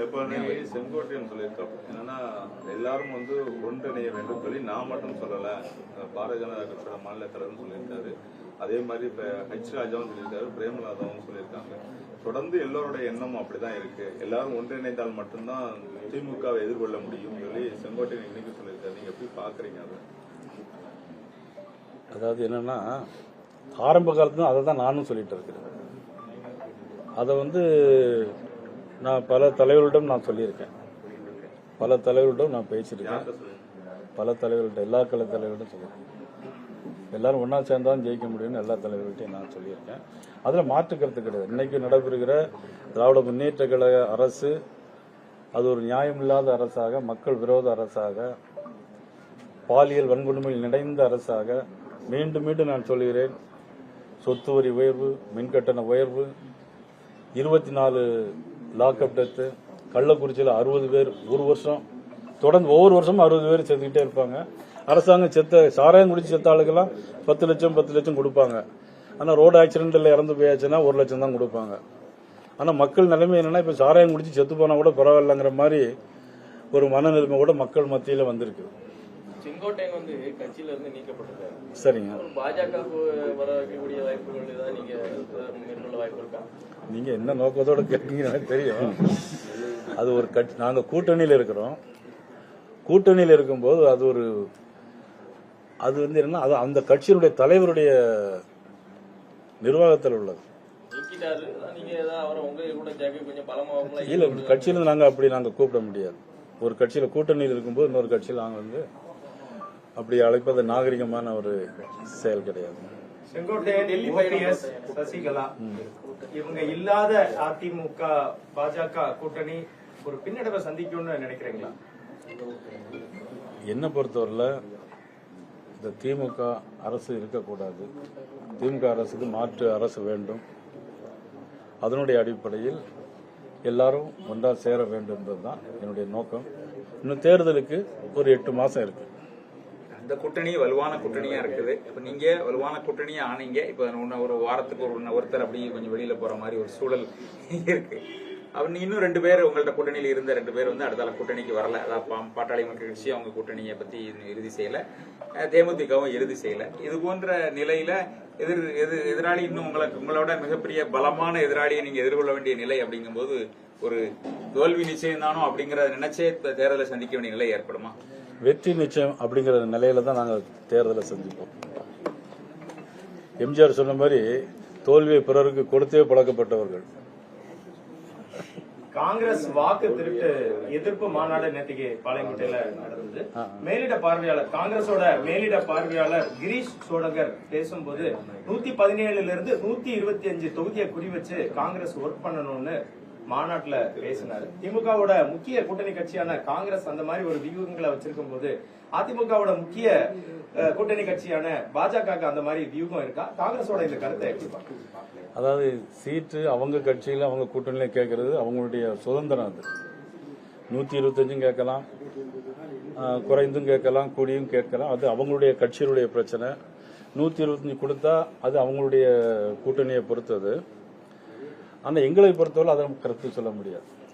இப்போ செங்கோட்டையன் சொல்லியிருக்கோம். என்னன்னா எல்லாரும் வந்து ஒன்றிணைய வேண்டும் சொல்லி நான் மட்டும் சொல்லலை. பாரதிய ஜனதா கட்சியோட மாநில தலைவர்னு சொல்லியிருக்காரு. அதே மாதிரி இப்போ ஹெச் ராஜாவும் சொல்லியிருக்காரு பிரேமலாதாவும் சொல்லியிருக்காங்க. தொடர்ந்து எல்லோருடைய எண்ணமும் அப்படிதான் இருக்கு. எல்லாரும் ஒன்றிணைந்தால் மட்டும்தான் திமுகவை எதிர்கொள்ள முடியும் சொல்லி செங்கோட்டையன் இன்னைக்கு சொல்லியிருக்காரு. நீங்க எப்படி பாக்குறீங்க அதை? அதாவது என்னன்னா ஆரம்ப காலத்துல அதை தான் நானும் சொல்லிட்டு இருக்கிறேன். அதை வந்து நான் பல தலைவர்களிடம் நான் சொல்லியிருக்கேன். பல தலைவர்களிடம் நான் பேசியிருக்கேன். பல தலைவர்கள்ட்ட எல்லா கலை தலைவர்களிடம் சொல்லியிருக்கேன். எல்லாரும் ஒன்றா சேர்ந்தாலும் ஜெயிக்க முடியும்னு எல்லா தலைவர்கள்ட்டையும் நான் சொல்லியிருக்கேன். அதில் மாற்று கருத்து கிடையாது. இன்னைக்கு நடைபெறுகிற திராவிட முன்னேற்ற கழக அரசு அது ஒரு நியாயமில்லாத அரசாக மக்கள் விரோத அரசாக பாலியல் வன்கொடுமையில் நிறைந்த அரசாக மீண்டும் மீண்டும் நான் சொல்கிறேன் சொத்து வரி உயர்வு மின்கட்டண உயர்வு இருபத்தி நாலு லாக்அப் டெத்து கள்ளக்குறிச்சியில் அறுபது பேர் ஒரு வருஷம் தொடர்ந்து ஒவ்வொரு வருஷமும் அறுபது பேர் செத்துக்கிட்டே இருப்பாங்க. அரசாங்கம் செத்த சாராயம் குடிச்சு செத்த ஆளுக்கெல்லாம் பத்து லட்சம் பத்து லட்சம் கொடுப்பாங்க. ஆனால் ரோடு ஆக்சிடென்ட்டில் இறந்து போயாச்சுன்னா ஒரு லட்சம் தான் கொடுப்பாங்க. ஆனால் மக்கள் நிலைமை என்னென்னா இப்போ சாராயம் குடிச்சு செத்து போனால் கூட பரவாயில்லைங்கிற மாதிரி ஒரு மனநிலைமை கூட மக்கள் மத்தியில் வந்திருக்கு. செங்கோட்டையன் வந்து கட்சியில இருந்து நீக்கப்பட்டிருக்காரு. சரிங்க. பாஜகவுக்கு வர வைக்கக்கூடிய வாய்ப்புகள் ஏதாவது நீங்க மேற்கொள்ள வாய்ப்பு இருக்கா? நீங்க என்ன நோக்கத்தோட கேட்கீங்க எனக்கு தெரியும். அது ஒரு கட்சி நாங்க கூட்டணியில இருக்கிறோம். கூட்டணியில இருக்கும்போது அது ஒரு அது வந்து என்ன அது அந்த கட்சியினுடைய தலைவருடைய நிர்வாகத்தில் உள்ளது. இல்ல கட்சியில நாங்க அப்படி நாங்க கூப்பிட முடியாது. ஒரு கட்சியில கூட்டணியில் இருக்கும்போது இன்னொரு கட்சியில் நாங்க வந்து அப்படி அழைப்பது நாகரிகமான ஒரு செயல் கிடையாது. சசிகலா. இவங்க இல்லாத அதிமுக பாஜக கூட்டணி ஒரு பின்னடைவை சந்திக்கும்னு நினைக்கிறீங்களா? என்னை பொறுத்தவரையில் இந்த திமுக அரசு இருக்கக்கூடாது. திமுக அரசுக்கு மாற்று அரசு வேண்டும். அதனுடைய அடிப்படையில் எல்லாரும் ஒன்றா சேர வேண்டும் என்பதுதான் என்னுடைய நோக்கம். இன்னும் தேர்தலுக்கு ஒரு எட்டு மாசம் இருக்கு. அந்த கூட்டணி வலுவான கூட்டணியா இருக்குது. இப்ப நீங்க வலுவான கூட்டணியா ஆனீங்க. இப்ப ஒன்று ஒரு வாரத்துக்கு ஒரு ஒருத்தர் அப்படி கொஞ்சம் வெளியில போற மாதிரி ஒரு சூழல் இருக்கு. அப்ப நீ இன்னும் ரெண்டு பேர் உங்கள்ட்ட கூட்டணியில இருந்த ரெண்டு பேர் வந்து அடுத்தால கூட்டணிக்கு வரல. அதாவது பா- பாட்டாளி மக்கள் கட்சி அவங்க கூட்டணியை பத்தி இறுதி செய்யல. தேமுதிகவும் இறுதி செய்யல. இது போன்ற நிலையில எதிர் எதிர் எதிராளி இன்னும் உங்களுக்கு உங்களோட மிகப்பெரிய பலமான எதிராளியை நீங்க எதிர்கொள்ள வேண்டிய நிலை அப்படிங்கும்போது ஒரு தோல்வி நிச்சயம் தானோ அப்படிங்கறத நினைச்சே தேர்தலை சந்திக்க வேண்டிய நிலை ஏற்படுமா? வெற்றி நிச்சயம் அப்படிங்கிற நிலையில தான் நாங்கள் தேர்தலை சந்திப்போம். எம்ஜிஆர் சொன்ன மாதிரி தோல்வியை பிறருக்கு கொடுத்தே பழக்கப்பட்டவர்கள். காங்கிரஸ் வாக்கு திருட்டு எதிர்ப்பு மாநாடு நேற்றுக்கு பாளையங்கோட்டையில நடந்தது. மேலிட பார்வையாளர் காங்கிரஸோட மேலிட பார்வையாளர் கிரீஷ் சோடங்கர் பேசும்போது நூத்தி பதினேழுல இருந்து நூத்தி இருபத்தி அஞ்சு தொகுதியை குறி வச்சு காங்கிரஸ் ஒர்க் பண்ணணும்னு மாநாட்டுல பேசினாரு. திமுகவோட முக்கிய கூட்டணி கட்சியான காங்கிரஸ் அந்த மாதிரி ஒரு வியூகங்களை வச்சிருக்கும் போது அதிமுகவோட முக்கிய கூட்டணி கட்சியான பாஜக அந்த மாதிரி வியூகம் இருக்கா? காங்கிரஸோட இந்த கருத்தை எப்படி அதாவது சீட்டு அவங்க கட்சியில் அவங்க கூட்டணியில கேட்கறது அவங்களுடைய சுதந்திரம் அது. நூற்றி இருபத்தஞ்சும் கேட்கலாம் குறைந்தும் கேட்கலாம் கூடியும் கேட்கலாம். அது அவங்களுடைய கட்சியினுடைய பிரச்சனை. நூற்றி இருபத்தஞ்சு கொடுத்தா அது அவங்களுடைய கூட்டணியை பொறுத்தது. ஆனால் எங்களை பொறுத்தவரை அதை நம்ம கருத்து சொல்ல முடியாது.